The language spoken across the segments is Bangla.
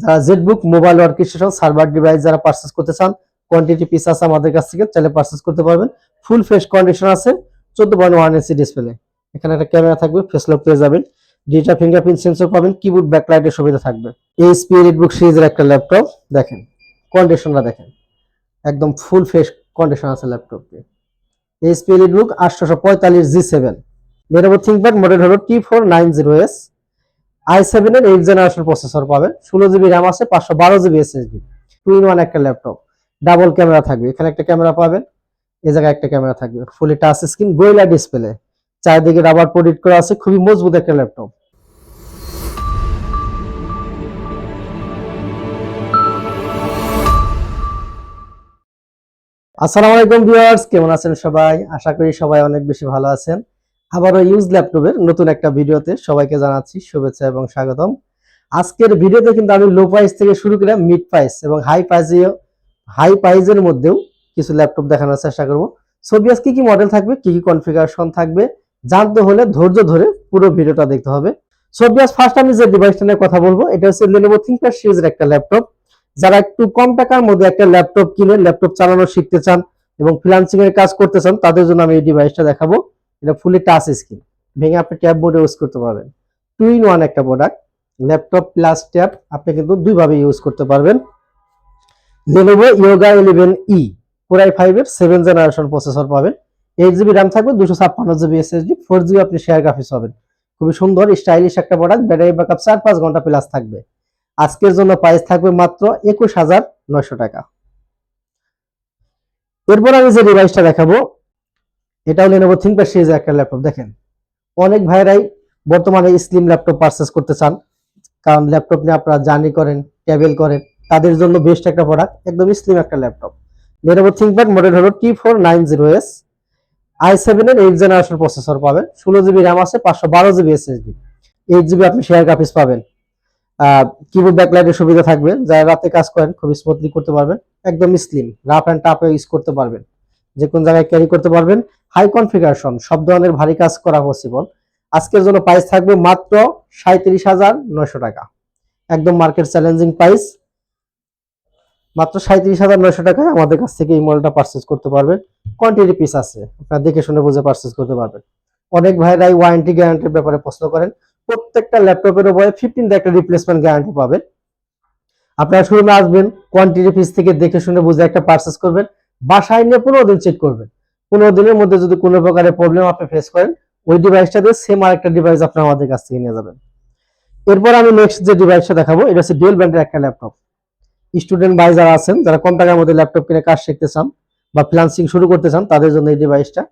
যারা ZBook mobile workstation server device যারা পারচেস করতে চান কোয়ান্টিটি পিস আছে আমাদের কাছ থেকে, চাইলে পারচেস করতে পারবেন। ফুল ফ্রেশ কন্ডিশন আছে, চোদ্দ পয়েন্ট ওয়ান এসি ডিসপ্লে এখানে একটা ক্যামেরা থাকবে ফেস লক পেয়ে যাবেন। ডিজিটাল ফিঙ্গারপ্রিন্ট সেন্সর পাবেন কিবোর্ড ব্যাকলাইটের সুবিধা থাকবে। এইচপি এলিটবুক সিরিজের একটা ল্যাপটপ দেখেন কন্ডিশনটা দেখেন। একদম ফুল ফ্রেশ কন্ডিশন আছে ল্যাপটপটি এইচপি এলিটবুক আটশোশো পঁয়তাল্লিশ G seven Lenovo ThinkPad model হলো T four nine zero S I seven এর এইট জেনারেশন প্রসেসর পাবেন। ষোলো জিবি র্যাম আছে, পাঁচশো বারো GB SSD two in one একটা ল্যাপটপ ডাবল ক্যামেরা থাকবে। এখানে একটা ক্যামেরা পাবেন, এই জায়গায় একটা ক্যামেরা থাকবে। Fully touch screen Gorilla display চারিদিকে রাবার প্রোডিট করা আছে, খুবই মজবুত একটা ল্যাপটপ আসসালামু আলাইকুম ভিউয়ার্স, কেমন আছেন সবাই? আশা করি সবাই অনেক বেশি ভালো আছেন। আবারও ইউজ ল্যাপটপের নতুন একটা ভিডিওতে সবাইকে জানাচ্ছি শুভেচ্ছা এবং স্বাগতম। আজকের ভিডিওতে কিন্তু আমি লো প্রাইস থেকে শুরু করে মিড প্রাইস এবং হাই প্রাইসে হাই প্রাইসের মধ্যেও কিছু ল্যাপটপ দেখানোর চেষ্টা করব। সোবিয়াস কি কি মডেল থাকবে? কি কি কনফিগারেশন থাকবে? জানতে হলে ধৈর্য ধরে পুরো ভিডিওটা দেখতে হবে। সোবিয়াস ফার্স্ট আমি যে ডিভাইসটা নিয়ে কথা বলব, এটা হচ্ছে লেনোভো থিঙ্কপ্যাড সিরিজের একটা ল্যাপটপ যারা একটু কম টাকার মধ্যে একটা ল্যাপটপ কিনে ল্যাপটপ চালানো শিখতে চান এবং ফ্রিল্যান্সিং এর কাজ করতে চান, তাদের জন্য আমি এই ডিভাইসটা দেখাবো। এটা ফুলি টাচ স্ক্রিন ভেঙে আপনি ট্যাব মোডে ইউজ করতে পারবেন। টু ইন ওয়ান একটা প্রোডাক্ট ল্যাপটপ প্লাস ট্যাব আপনি কিন্তু দুইভাবে ইউজ করতে পারবেন। Lenovo Yoga eleven E core i five এর সেভেন জেনারেশন প্রসেসর পাবেন। এইট জিবি র্যাম থাকবে, দুশো ছাপ্পান্ন জিবি এসএসডি ফোর জিবি আপনি শেয়ার গ্রাফিক্স পাবেন। খুবই সুন্দর স্টাইলিশ একটা প্রোডাক্ট ব্যাটারি ব্যাকআপ চার পাঁচ ঘণ্টা প্লাস থাকবে। আজকের জন্য প্রাইস থাকবে মাত্র একুশ হাজার নয়শো টাকা। এরপর আমি যে ডিভাইসটা দেখাবো এটাও লেনোভো থিঙ্কপ্যাড সিরিজের একটা ল্যাপটপ দেখেন, অনেক ভাইরাই বর্তমানে স্লিম ল্যাপটপ পারচেস করতে চান। কারণ ল্যাপটপ নিয়ে আপনারা জার্নি করেন ট্রাভেল করেন, তাদের জন্য বেস্ট একটা প্রোডাক্ট একদম স্লিম একটা ল্যাপটপ লেনোভো থিঙ্কপ্যাড মডেল হলো T four nine zero S I seven এর এইট জেনারেশন প্রসেসর পাবেন, ষোলো জিবি র্যাম আছে, পাঁচশো বারো জিবি এসএসডি এইট জিবি আপনি শেয়ার গ্রাফিক্স পাবেন। কিবোর্ড ব্যাকলাইটের সুবিধা থাকবে, যারা রাতে কাজ করেন খুব স্মুথলি করতে পারবেন। একদম স্লিম রাফ অ্যান্ড টাফে ইউজ করতে পারবেন। যে কোন জায়গায় ক্যারি করতে পারবেন হাই কনফিগারেশন সব ধরনের ভারী কাজ করা পসিবল আজকের জন্য প্রাইস থাকবে মাত্র সাঁত্রিশ হাজার নয়শো টাকা। একদম মার্কেট চ্যালেঞ্জিং প্রাইস মাত্র সাঁত্রিশ হাজার নয়শো টাকায় আমাদের কাছ থেকে এই মডেলটা পারচেস করতে পারবেন কোয়ান্টিটি পিস আছে, আপনারা দেখে শুনে বুঝে পারচেস করতে পারবেন। অনেক ভাইরাই ওয়ারেন্টি গ্যারান্টির ব্যাপারে প্রশ্ন করেন। প্রত্যেকটা ল্যাপটপের উপরে ফিফটিন একটা রিপ্লেসমেন্ট গ্যারান্টি পাবেন। আপনারা শোরুমে আসবেন কোয়ান্টিটি পিস থেকে দেখে শুনে বুঝে একটা পারচেস করবেন। বাসায় নিয়ে পনেরো দিন চেক করবেন। পনেরো দিনের মধ্যে যদি কোনো প্রকারের প্রবলেম আপনি ফেস করেন, ওই ডিভাইসটা দিয়ে সেম আরেকটা ডিভাইস আপনি আমাদের কাছ থেকে নিয়ে যাবেন। এরপর আমি নেক্সট যে ডিভাইসটা দেখাবো, এটা হচ্ছে ডুয়েল ব্র্যান্ডের একটা ল্যাপটপ স্টুডেন্ট ভাই যারা আছেন, যারা কম টাকার মধ্যে ল্যাপটপ কিনে কাজ শিখতে চান বা ফ্রিল্যান্সিং শুরু করতে চান, তাদের জন্য এই ডিভাইসটা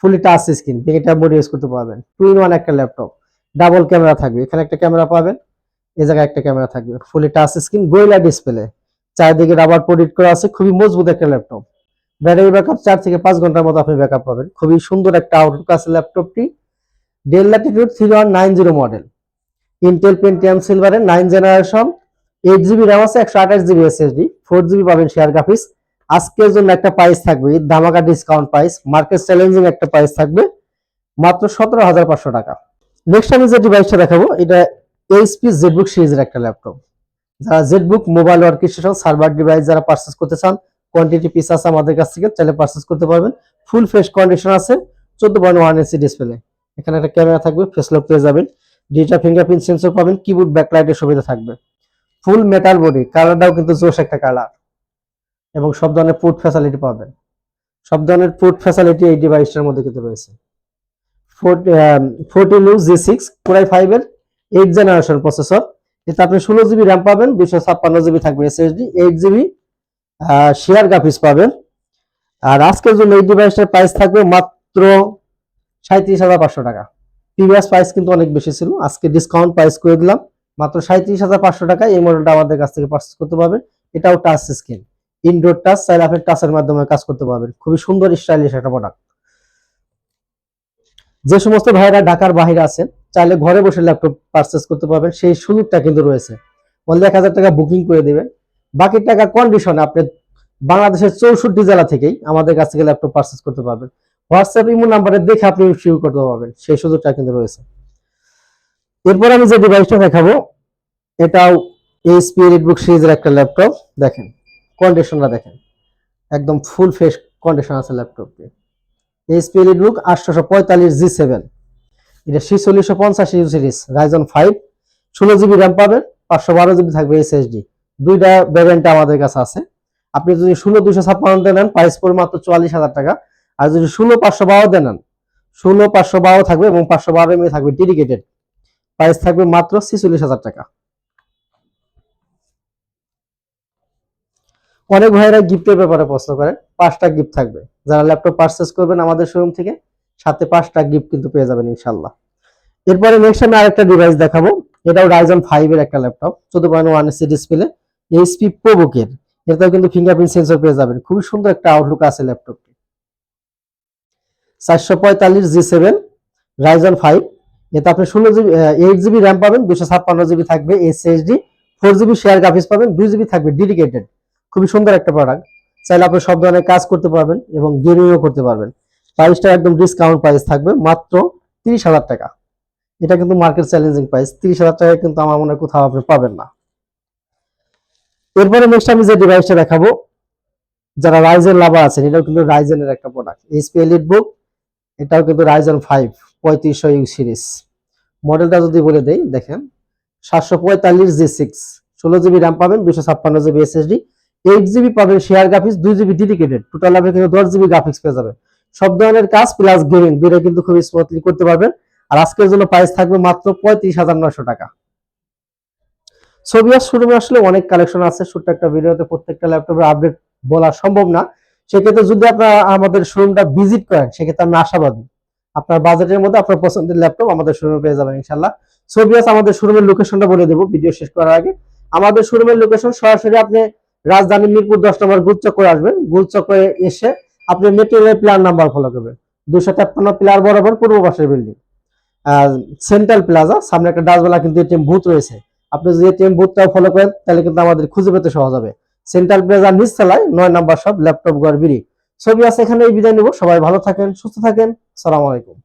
fully touch screen tab mode use করতে পারবেন। টু ইন ওয়ান একটা ল্যাপটপ ডাবল ক্যামেরা থাকবে। এখানে একটা ক্যামেরা পাবেন, এই জায়গায় একটা ক্যামেরা থাকবে। Fully touch screen Gorilla display চারিদিকে রাবার প্রোডিট করা আছে, খুবই মজবুত একটা ল্যাপটপ ব্যাটারি ব্যাকআপ চার থেকে পাঁচ ঘণ্টার মতো আপনি ব্যাকআপ পাবেন। খুবই সুন্দর একটা আউটলুক আছে ল্যাপটপটি। Dell Latitude three one nine zero model Intel Pentium সিলভারের nine generation eight GB RAM আছে, একশো আঠাশ জিবি এসএসডি ফোর জিবি পাবেন শেয়ার গ্রাফিক্স আজকের জন্য একটা প্রাইস থাকবে ধামাকা ডিসকাউন্ট প্রাইস মার্কেট চ্যালেঞ্জিং একটা প্রাইস থাকবে, মাত্র সতেরো হাজার পাঁচশো টাকা। নেক্সট আমি যে ডিভাইসটা দেখাবো, এটা এইচপি জেডবুক সিরিজের একটা ল্যাপটপ। যারা ZBook mobile workstation server device যারা পারচেস করতে চান কোয়ান্টিটি পিস আছে আমাদের কাছ থেকে, চাইলে পারচেস করতে পারবেন। ফুল ফ্রেশ কন্ডিশন আছে, চোদ্দ পয়েন্ট ওয়ান এসি ডিসপ্লে এখানে একটা ক্যামেরা থাকবে ফেস লক পেয়ে যাবেন। ডিজিটাল ফিঙ্গারপ্রিন্ট সেন্সর পাবেন কিবোর্ড ব্যাকলাইটের সুবিধা থাকবে। ফুল মেটাল বডি কালারটাও কিন্তু জোশ একটা কালার এবং সব ধরনের ফুড ফ্যাসিলিটি পাবেন। সব ধরনের ফুড ফ্যাসিলিটি এই ডিভাইসটার মধ্যে কিন্তু রয়েছে। Fourteen U G six core i five এর এইট জেনারেশন প্রসেসর এতে আপনি ষোলো জিবি র্যাম পাবেন দুশো ছাপ্পান্ন জিবি থাকবে SSD eight GB share graphics পাবেন। আর আজকের জন্য এই ডিভাইসটার প্রাইস থাকবে মাত্র সাঁত্রিশ হাজার পাঁচশো টাকা। প্রিভিয়াস প্রাইস কিন্তু অনেক বেশি ছিল, আজকে ডিসকাউন্ট প্রাইস করে দিলাম। মাত্র সাঁত্রিশ হাজার পাঁচশো টাকায় এই মডেলটা আমাদের কাছ থেকে পারচেস করতে পারবেন। এটাও টাচ স্ক্রিন ইনডোর টাচ চাইলে আপনি টাচের মাধ্যমে কাজ করতে পারবেন। খুবই সুন্দর স্টাইলিশ একটা প্রোডাক্ট যে সমস্ত ভাইরা ঢাকার বাইরে আছেন, চাইলে ঘরে বসে ল্যাপটপ পারচেস করতে পারবেন। সেই সুযোগটা কিন্তু রয়েছে। অনলি এক হাজার টাকা বুকিং করে দেবেন। বাকি টাকা কন্ডিশন আপনি বাংলাদেশের চৌষট্টি জেলা থেকেই আমাদের কাছ থেকে ল্যাপটপ পারচেস করতে পারবেন। হোয়াটসঅ্যাপ ইমো নাম্বারে দেখে আপনি শুরু করতে পারবেন, সেই সুযোগটা কিন্তু রয়েছে। এরপর আমি যে ডিভাইসটা দেখাবো, এটাও এইচপি এলিটবুক সিরিজের একটা ল্যাপটপ দেখেন কন্ডিশনটা দেখেন। একদম ফুল ফ্রেশ কন্ডিশন আছে ল্যাপটপটি এইচপি এলিটবুক আটশোশো পঁয়তাল্লিশ জি সেভেন এটা ছিচল্লিশশো পঞ্চাশ ইউ সিরিজ রাইজন ফাইভ ষোলো জিবি র্যাম পাবেন, পাঁচশো বারো জিবি থাকবে এসএসডি দুইটা ভ্যারিয়েন্ট আমাদের কাছে আছে। আপনি যদি ষোলো দুশো ছাপ্পান্ন নেন প্রাইস পড়বে মাত্র চুয়াল্লিশ হাজার টাকা। আর যদি ষোলো পাঁচশো বারো নেন, ষোলো পাঁচশো বারো থাকবে এবং পাঁচশো বারো এমএ থাকবে ডেডিকেটেড প্রাইস থাকবে মাত্র ছিচল্লিশ হাজার টাকা। অনেক ভাইরা গিফটের ব্যাপারে প্রশ্ন করেন পাঁচটা গিফট থাকবে। যারা ল্যাপটপ পারচেস করবেন আমাদের শোরুম থেকে, সাথে পাঁচটা গিফট কিন্তু পেয়ে যাবেন ইনশাল্লাহ এরপরে নেক্সট আমি আরেকটা ডিভাইস দেখাবো। এটাও রাইজন ফাইভ এর একটা ল্যাপটপ চোদ্দ point one AC display HP প্রোবুকের এটাতেও কিন্তু ফিঙ্গারপ্রিন্ট সেন্সর পেয়ে যাবেন। খুবই সুন্দর একটা আউটলুক আছে ল্যাপটপটি চারশো পঁয়তাল্লিশ জি সেভেন রাইজন ফাইভ এতে আপনি ষোলো জিবি এইট জিবি র্যাম পাবেন, দুশো ছাপ্পান্ন জিবি থাকবে SSD four GB share graphics পাবেন, দুই জিবি থাকবে ডেডিকেটেড খুবই সুন্দর একটা প্রোডাক্ট চাইলে আপনি সব ধরনের কাজ করতে পারবেন এবং গেমিংও করতে পারবেন। প্রাইসটা একদম ডিসকাউন্ট প্রাইস থাকবে, মাত্র তিরিশ হাজার টাকা। এটা কিন্তু মার্কেট চ্যালেঞ্জিং প্রাইস তিরিশ হাজার টাকা কিন্তু আমার মনে হয় কোথাও আপনি পাবেন না। এরপরে নেক্সট আমি যে ডিভাইসটা দেখাবো, যারা রাইজেন লাভা আছেন, এটাও কিন্তু রাইজেনের একটা প্রোডাক্ট এইচপি এলিট বুক এটাও কিন্তু রাইজেন ফাইভ পঁয়ত্রিশশো ইউ সিরিজ মডেলটা যদি বলে দেই, দেখেন, সাতশো পঁয়তাল্লিশ জি সিক্স ষোলো জিবি র্যাম পাবেন, দুশো ছাপ্পান্ন জিবি এসএসডি এইট জিবি পাবেন শেয়ার গ্রাফিক্স দুই জিবি ডেডিকেটেড টোটাল আপনি কিন্তু দশ জিবি গ্রাফিক্স পেয়ে যাবেন। সব ধরনের কাজ প্লাস গেমিং দুটো কিন্তু খুবই স্মুথলি করতে পারবেন। আর আজকের জন্য প্রাইস থাকবে মাত্র পঁয়ত্রিশ হাজার নয়শো টাকা। ছবি আর শোরুমে আসলে অনেক কালেকশন আছে। ছোট্ট একটা ভিডিওতে প্রত্যেকটা ল্যাপটপের আপডেট বলা সম্ভব না। সেক্ষেত্রে যদি আপনারা আমাদের শোরুমটা ভিজিট করেন, সেক্ষেত্রে আমি আশাবাদী। আপনার বাজেটের মধ্যে আপনার পছন্দের ল্যাপটপ আমাদের শোরুমে পেয়ে যাবেন ইনশাল্লাহ আছে আমাদের শোরুমের লোকেশনটা বলে দেবো ভিডিও শেষ করার আগে। আমাদের শোরুমের লোকেশন সরাসরি আপনি রাজধানী মিরপুর দশ নম্বর গুলচক্করে আসবেন। গুলচক্করে এসে আপনি metro rail plan number follow করবেন। দুশো তেপ্পান্ন প্লার বরাবর পূর্ব পাশের বিল্ডিং সেন্ট্রাল প্লাজা সামনে একটা ডাসবেলা কিন্তু এটিএম বুথ রয়েছে। আপনি যদি এটিএম বুথটাও ফলো করেন, তাহলে কিন্তু আমাদের খুঁজে পেতে সহজ হবে। সেন্ট্রাল প্লেজার নিচ তলায় নয় নাম্বার সব ল্যাপটপ গড় বিড়ি। ছবি আছে এখানে এই বিদায় নিব। সবাই ভালো থাকেন, সুস্থ থাকেন। সালাম আলাইকুম।